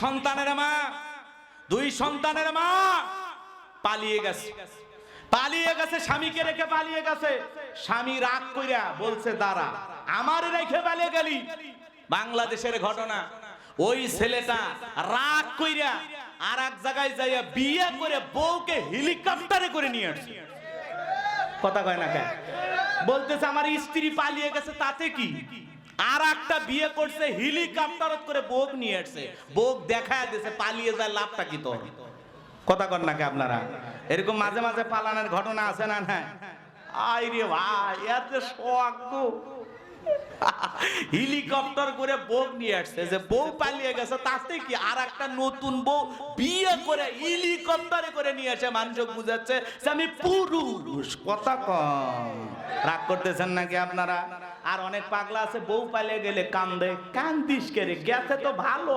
সন্তানের মা, দুই সন্তানের মা পালিয়ে গেছে। পালিয়ে গেছে, স্বামীকে রেখে পালিয়ে গেছে। স্বামী রাগ কইরা বলছে, দাঁড়া, আমার রেখে পালিয়ে গেলি। বাংলাদেশের ঘটনা, ওই ছেলেটা রাগ কইরা আর এক জায়গায় যাইয়া বিয়ে করে বউকে হেলিকপ্টারে করে নিয়ে আসছে। কথা কয় না কেন? বলতেছে, আমার স্ত্রী পালিয়ে গেছে, তাতে কি? আর একটা বিয়ে করছে হেলিকপ্টার করে বউ নিয়ে আসছে। বোক দেখায় দিছে, পালিয়ে যায়, লাভটা কি তোর? কথা কর নাকি আপনারা? এরকম মাঝে মাঝে পালানোর ঘটনা আছে না না হেলিকপ্টার করে নিয়ে যে বউ পালিয়ে গেছে, তাতে কি আর একটা নতুন বিয়ে করে হেলিকপ্টারে করে নিয়ে মানুষ বুঝাচ্ছে কথা কম রাগ করতেছেন নাকি আপনারা? আর অনেক পাগলা আছে, বউ পালিয়ে গেলে কান্দে। কান্দিস কেরে গেছে তো ভালো।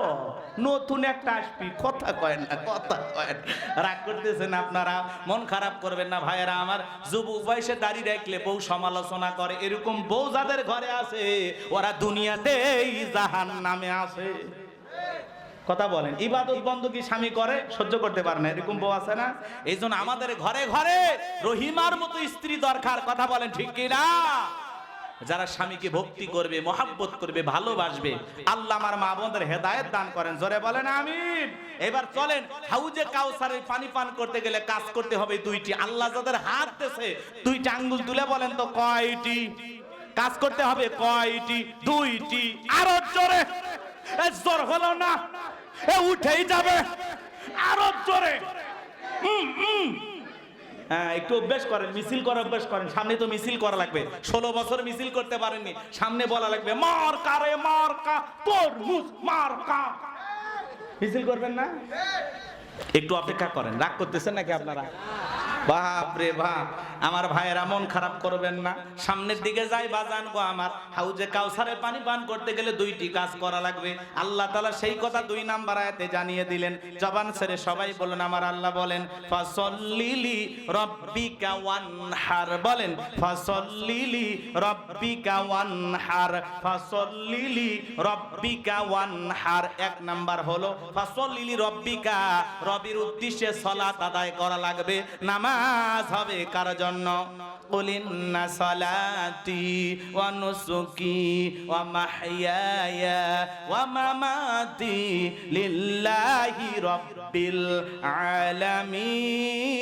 নতুন একটা আসবি। কথা কয় না, কথা কয় রাগ করতেছেন আপনারা? মন খারাপ করবেন না ভাইয়েরা আমার। যুবক বয়সে দাঁড়িয়ে রাখলে বউ সমালোচনা করে। এরকম বউ যাদের ঘরে আছে, ওরা দুনিয়াতেই জাহান নামে আছে। কথা বলেন, ইবাদত বন্ধ কি স্বামী করে? সহ্য করতে পারে না। এরকম বউ আছে না? এই আমাদের ঘরে ঘরে রহিমার মতো স্ত্রী দরকার। কথা বলেন ঠিক কি না যারা স্বামীকে ভক্তি করবে, মহাব্বত করবে, ভালোবাসবে, আল্লাহ আমার মা বোনদের হেদায়েত দান করেন। জোরে বলেন আমি এবার চলেন, হাউজে কাউসারের পানি পান করতে গেলে কাজ করতে হবে দুইটি। আল্লাহ যাদের হাত দেছে দুইটা আঙ্গুল তুলে বলেন তো, কয়টি? কাজ করতে হবে কয়টি? দুইটি। আরও জোরে। জোর হলো না, এ উঠেই যাবে। আরও জোরে। হুম হুম। একটু অভ্যেস করেন মিছিল করা অভ্যাস করেন। সামনে তো মিছিল করা লাগবে। ষোলো বছর মিছিল করতে পারেননি। সামনে বলা লাগবে মার কারে মার কা তরমুজ মার কা। মিছিল করবেন না? একটু অপেক্ষা করেন রাগ করতেছেন নাকি আপনারা? বাপরে বাপ। আমার ভাইয়েরা মন খারাপ করবেন না। সামনের দিকে যাই, বাজান গো আমার। হাউজে কাউসারে পানি পান করতে গেলে দুইটি কাজ করা লাগবে। আল্লাহ তাআলা সেই কথা দুই নাম্বার আয়াতে জানিয়ে দিলেন। জবান ছেড়ে সবাই বলেন, আমার আল্লাহ বলেন, ফাসল্লিলি রব্বিকা ওয়ানহার। বলেন, ফাসল্লিলি রব্বিকা ওয়ানহার। ফাসল্লিলি রব্বিকা ওয়ানহার। এক নাম্বার হলো, ফাসল্লিলি রব্বিকা। রবির উদ্দেশ্যে সালাত আদায় করা লাগবে। নামাজ হবে কার জন্য। কুলিন্না সালাতি ওয়া নুসুকি ওয়া মাহইয়ায়া ওয়া মামাতি লিল্লাহি রাব্বিল আলামিন।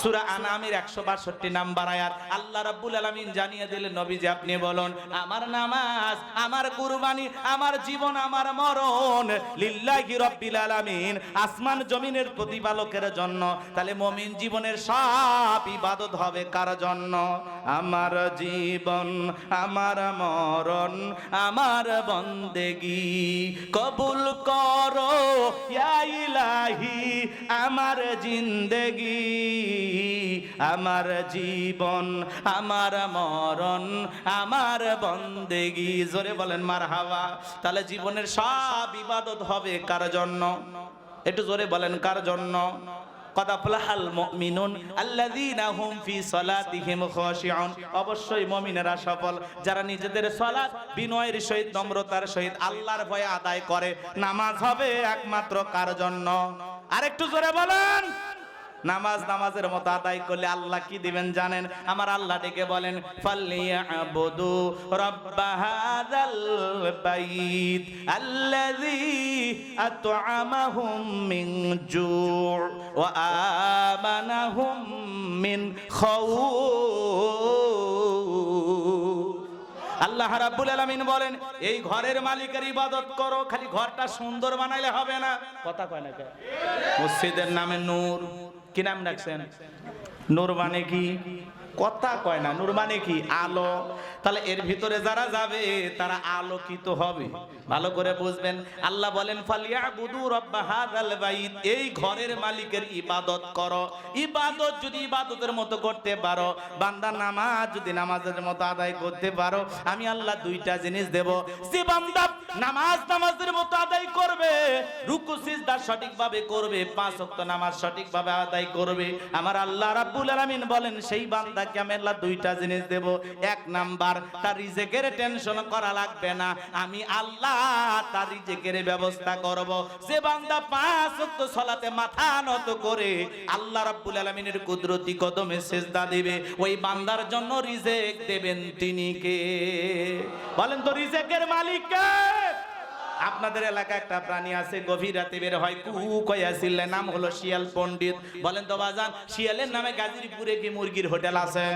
সূরা আনামের 162 নাম্বার আয়াত আল্লাহ রাব্বুল আলামিন জানিয়ে দিলেন, নবীজি আপনি বলুন, আমার নামাজ, আমার কুরবানি, আমার জীবন, আমার মরণ লিল্লাহি রাব্বিল আলামিন, আসমান জমিনের প্রতিপালকের জন্য। তাহলে মুমিন জীবনের সব ইবাদত হবে কার জন্য? আমার জীবন, আমার মরণ, আমার বন্দেগি, কবুল করো, ইয়া ইলাহি, আমার জিন্দেগি। আমার জীবন, আমার মরণ, আমার বন্দেগি। জোরে বলেন মার হাওয়া তাহলে জীবনের সব ইবাদত হবে কার জন্য? একটু জোরে বলেন, কার জন্য? নামাজ হবে একমাত্র কার জন্য? আরেকটু জোরে বলেন। নামাজ নামাজের মতো আদায় করলে আল্লাহ কি দিবেন জানেন? আমার আল্লাহ ডেকে বলেন মিন আল্লাহ রাব্বুল আলামিন বলেন, এই ঘরের মালিকের ইবাদত করো, খালি ঘরটা সুন্দর বানাইলে হবে না। কথা কয় না? মসজিদের নামে নূর। কি নাম রাখছেন নূর মানে কি কথা কয় না, নূর মানে কি? আলো। তাহলে এর ভিতরে যারা যাবে, তারা আলোকিত হবে। ভালো করে বুঝবেন। আল্লাহ বলেন, ফালিয়াবুদু রাব্বা হাযাল এই ঘরের মালিকের ইবাদত করো। ইবাদত যদি ইবাদতের মতো করতে পারো, বান্দা নামাজ যদি নামাজের মতো আদায় করতে পারো, আমি আল্লাহ দুইটা জিনিস দেব। যে বান্দা নামাজ নামাজের মতো আদায় করবে, রুকু, সিজদা সঠিকভাবে করবে, পাঁচ ওয়াক্ত নামাজ সঠিকভাবে আদায় করবে, আমার আল্লাহ রাব্বুল আলামিন বলেন, সেই বান্দাকে আপনাকে আমি আল্লাহ দুইটা জিনিস দেব। এক নাম্বার, তার রিজেকের টেনশন করা লাগবে না। আমি আল্লাহ তার রিজেকের ব্যবস্থা করব। যে বান্দা পাঁচ মাথা নত করে আল্লাহ রাব্বুল আলামিনের কুদরতি কদমে সেজদা দিবে। ওই বান্দার জন্য রিজেক দেবেন তিনি কে? বলেন তো রিজেকের মালিক কে? আপনাদের এলাকায় একটা প্রাণী আছে, গভীর রাতে বের হয়, কু কয়া চিল্লে, নাম হলো শিয়াল পণ্ডিত। বলেন তো বাজান, শিয়ালের নামে গাজীপুরে কি মুরগির হোটেল আছে?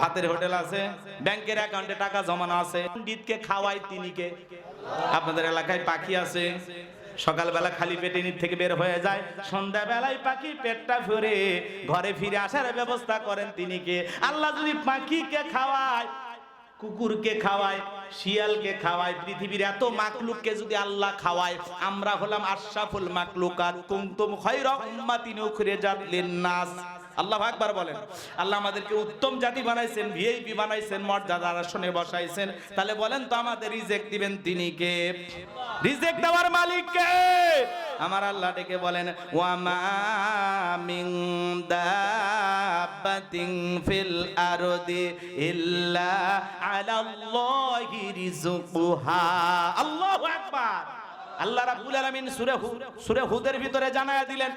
ভাতের হোটেল আছে? ব্যাংকের অ্যাকাউন্টে টাকা জমানো আছে? পণ্ডিতকে খাওয়ায় তিনি কে? আপনাদের এলাকায় পাখি আছে। সকালবেলা খালি পেটে নিচ থেকে বের হয়ে যায়। সন্ধ্যাবেলায় পাখি পেটটা ভরে ঘরে ফিরে আসার ব্যবস্থা করেন তিনি কে? আল্লাহ যদি পাখিকে খাওয়ায় কুকুরকে খাওয়ায়, শিয়ালকে খাওয়ায়, পৃথিবীর এত মাকলুককে যদি আল্লাহ খাওয়ায়, আমরা হলাম আশরাফুল মাকলুকাত। কুনতুম খায়রা উম্মাতিন উখরিজাত লিন-নাস। আল্লাহ আকবার বলেন। আল্লাহ আমাদেরকে উত্তম জাতি বানাইছেন ভিআইপি বানাইছেন মর্যাদার আসনে বসাইছেন। তাহলে বলেন তো আমাদের রিজেক্ট দিবেন তিনি কে? রিজেক্ট দেওয়ার মালিক কে? আমার আল্লাহ ডেকে বলেন, ওয়ামা মিন দাব্বাতিন ফিল আরদি ইল্লা আলাল্লাহি রিজকুহা আল্লাহু আকবার। আল্লাহ রাব্বুল আলামিন সূরা সূরা হুদের ভিতরে জানায়া দিলেন,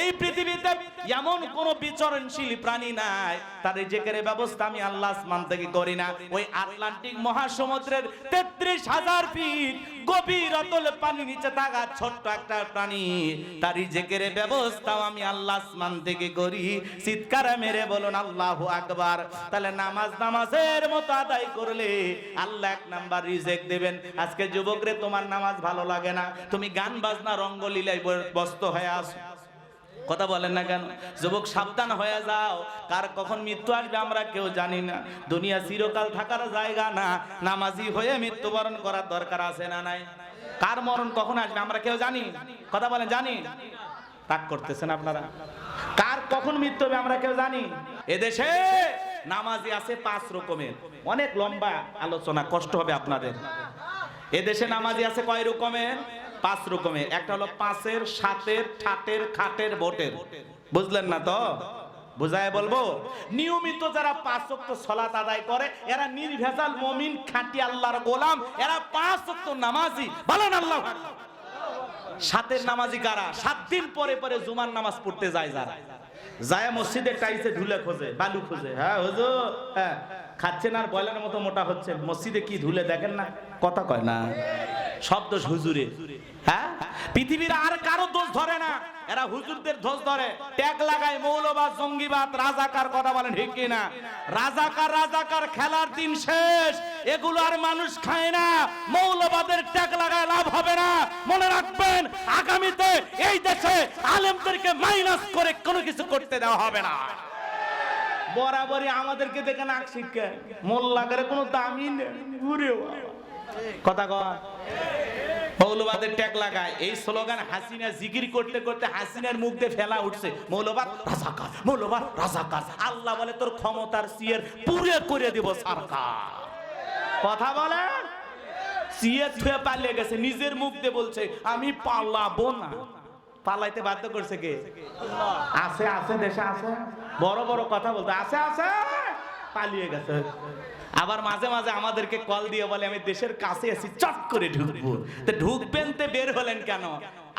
এই পৃথিবীতে এমন কোন বিচরণশীল প্রাণী নাই, তার রিজিকের ব্যবস্থা আমি আল্লাহ আসমান থেকে করি না। ওই আটলান্টিক মহাসমুদ্রের 33000 ফিট গভীর অতল পানি নিচে থাকা ছোট্ট একটা প্রাণী। তার জেকের ব্যবস্থাও আমি আল্লাহ আসমান থেকে করি। চিৎকার মেরে বলুন, আল্লাহু আকবার। তাহলে নামাজ নামাজের মতো আদায় করলে আল্লাহ এক নাম্বার রিজেক দেবেন। আজকে যুবকরে তোমার নামাজ ভালো লাগে না। তুমি গান বাজনা রঙ্গলীলায় ব্যস্ত হয়ে আসো কথা বলেন না কেন? যুবক, সাবধান হয়ে যাও। কার কখন মৃত্যু আসবে আমরা কেউ জানি না। দুনিয়া চিরকাল থাকার জায়গা না। নামাজি হয়ে মৃত্যুবরণ করার দরকার আছে না নাই? কার মরণ কখন আসবে আমরা কেউ জানি? কথা বলেন, জানি? তাক করতেছেন আপনারা? কার কখন মৃত্যু হবে আমরা কেউ জানি? এদেশে নামাজি আছে পাঁচ রকমের। অনেক লম্বা আলোচনা, কষ্ট হবে আপনাদের। এদেশে নামাজি আছে কয় রকমের? পাঁচ রকমের একটা হলো পাঁচের, সাতের ঠাটের খাটের ভোটের। বুঝলেন না তো? বুঝায় বলব? নিয়মিত যারা পাঁচ ওয়াক্ত সলাত আদায় করে, এরা নির্ভেজাল মমিন, খাঁটি আল্লাহর গোলাম, এরা পাঁচ ওয়াক্ত নামাজি। বলেন আল্লাহ। সাতের নামাজি কারা? সাত দিন পরে পরে জুমার নামাজ পড়তে যায় যারা। যায় মসজিদে টাইসে ধুলে খোঁজে, বালু খোঁজে। হ্যাঁ হুজুর হ্যাঁ। খাচ্ছেন আর বয়লার মতো মোটা হচ্ছে মসজিদে কি ধুলে দেখেন না? কথা কয় না। সব দোষ হুজুরে। হ্যাঁ? পৃথিবীর আর কারও দোষ ধরে না। এরা হুজুরদের দোষ ধরে। ট্যাগ লাগায় মৌলবাদ জঙ্গিবাদ রাজাকার কথা বলেন ঠিক না? রাজাকার রাজাকার খেলার দিন শেষ। এগুলো আর মানুষ খায় না। মৌলবাদের ট্যাগ লাগায় লাভ হবে না। মনে রাখবেন আগামীতে এই দেশে আলেমদেরকে মাইনাস করে কোনো কিছু করতে দেওয়া হবে না। বরাবরই আমাদেরকে দেখে নাক শিক্ষা মোল্লাগারে কোনো দামই নেই। কথা কয়। মৌলবাদের ট্যাগ লাগায়। এই স্লোগান হাসিনা জিকির করতে করতে হাসিনার ফেলা উঠছে। মৌলবাদ, রাজাকার মৌলবাদ, রাজাকার। আল্লাহ বলে, তোর ক্ষমতার সিয়ের পুরে করে দিব সরকার। কথা থুয়ে পালিয়ে গেছে, নিজের মুখ দিয়ে বলছে, আমি পালাবো না। পালাইতে বাধ্য করছে কে? আছে আছে, দেশে আছে। বড় বড় কথা বলতে, আছে আছে? পালিয়ে গেছে। আবার মাঝে মাঝে আমাদেরকে কল দিয়ে বলে, আমি দেশের কাছে আছি চট করে ঢুকবো। তো ঢুকবেন তে বের হলেন কেন?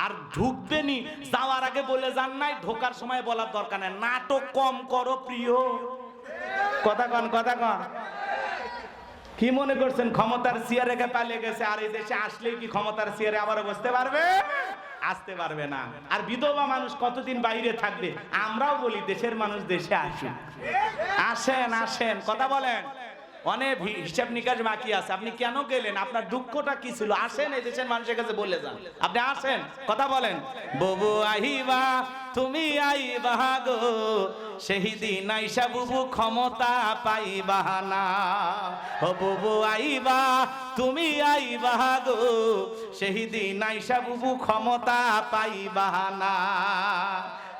আর ঢুকবেনই যাওয়ার আগে বলে যান নাই, ঢোকার সময় বলার দরকার নাই। নাটক কম করো প্রিয়। কথা কন কথা কন। কি মনে করছেন, ক্ষমতার চেয়ার পালিয়ে গেছে, আর এই দেশে আসলেই কি ক্ষমতার চেয়ারে আবার বসতে পারবে? আসতে পারবে না। আর বিধবা মানুষ কতদিন বাইরে থাকবে? আমরাও বলি, দেশের মানুষ দেশে আসুন আসেন আসেন, কথা বলেন। অনেক হিসাব নিকাশ বাকি আছে। আপনি কেন গেলেন? আপনার দুঃখটা কি ছিল? আসেন এই দেশের মানুষের কাছে বলে যান। আপনি আসেন, কথা বলেন। ববু আহিবা, তুমি আইবা গো সেই দিন আইসা বুবু ক্ষমতা পাইবা না। ও বুবু আইবা তুমি আইবা গো সেই দিন আইসা বুবু ক্ষমতা পাইবা না।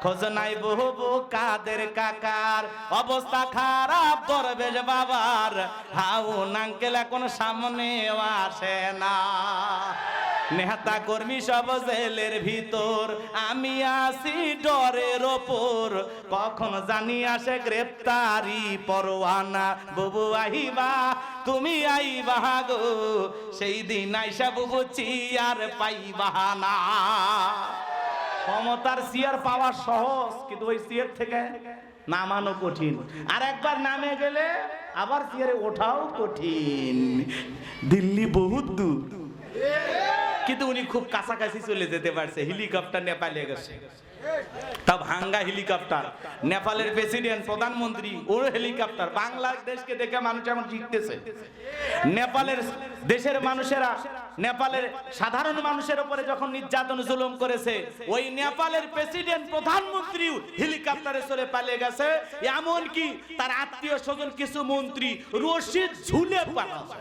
খোঁজ নাই বহু কাদের কাকার। অবস্থা খারাপ দরবেশ বাবার। হাউ নাঙ্কেল এখন সামনে আসে না। নেতা কর্মী সব জেলের ভিতর। আমি আসি ডরের ওপর। কখন জানি আসে গ্রেপ্তারি পরোয়ানা। বুবু আহিবা, তুমি আইবা গো। সেই দিন আইসা বুবু চিয়ার পাইবা না। ক্ষমতার চেয়ার পাওয়া সহজ, কিন্তু ওই চেয়ার থেকে নামানো কঠিন। আর একবার নামে গেলে আবার চেয়ারে ওঠাও কঠিন। দিল্লি বহুত দূর। কিন্তু উনি খুব কাছাকাছি চলে যেতে পারছে, হেলিকপ্টার নেপালে গেছে। তা ভাঙ্গা হেলিকপ্টার। নেপালের প্রেসিডেন্ট, প্রধানমন্ত্রী, ওর হেলিকপ্টার। বাংলাদেশকে দেখে মানুষ এখন জিততেছে। নেপালের দেশের মানুষেরা নেপালের সাধারণ মানুষের উপরে যখন নির্যাতন জুলুম করেছে, ওই নেপালের প্রেসিডেন্ট, প্রধানমন্ত্রী হেলিকপ্টারে চলে পালিয়ে গেছে। এমনকি তার আত্মীয় স্বজন, কিছু মন্ত্রী রশিদ ঝুলে পালাছে